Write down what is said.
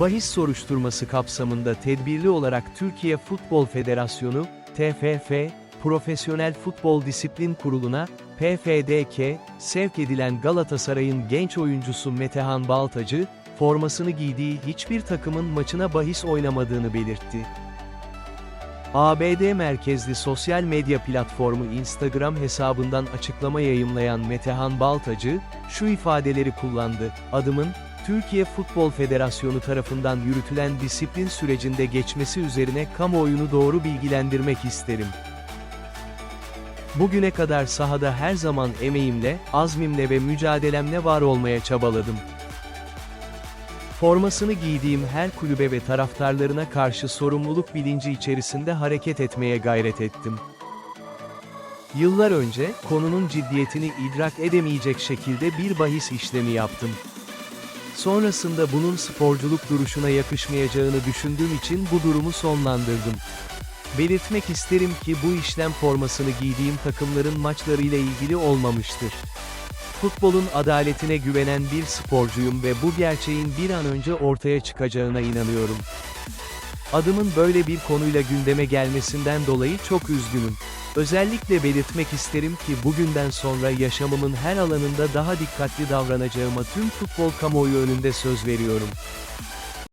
Bahis soruşturması kapsamında tedbirli olarak Türkiye Futbol Federasyonu, TFF, Profesyonel Futbol Disiplin Kurulu'na, PFDK, sevk edilen Galatasaray'ın genç oyuncusu Metehan Baltacı, formasını giydiği hiçbir takımın maçına bahis oynamadığını belirtti. ABD merkezli sosyal medya platformu Instagram hesabından açıklama yayımlayan Metehan Baltacı, şu ifadeleri kullandı, adımın, Türkiye Futbol Federasyonu tarafından yürütülen disiplin sürecinde geçmesi üzerine kamuoyunu doğru bilgilendirmek isterim. Bugüne kadar sahada her zaman emeğimle, azmimle ve mücadelemle var olmaya çabaladım. Formasını giydiğim her kulübe ve taraftarlarına karşı sorumluluk bilinci içerisinde hareket etmeye gayret ettim. Yıllar önce, konunun ciddiyetini idrak edemeyecek şekilde bir bahis işlemi yaptım. Sonrasında bunun sporculuk duruşuna yakışmayacağını düşündüğüm için bu durumu sonlandırdım. Belirtmek isterim ki bu işlem formasını giydiğim takımların maçlarıyla ilgili olmamıştır. Futbolun adaletine güvenen bir sporcuyum ve bu gerçeğin bir an önce ortaya çıkacağına inanıyorum. Adımın böyle bir konuyla gündeme gelmesinden dolayı çok üzgünüm. Özellikle belirtmek isterim ki bugünden sonra yaşamımın her alanında daha dikkatli davranacağıma tüm futbol kamuoyu önünde söz veriyorum.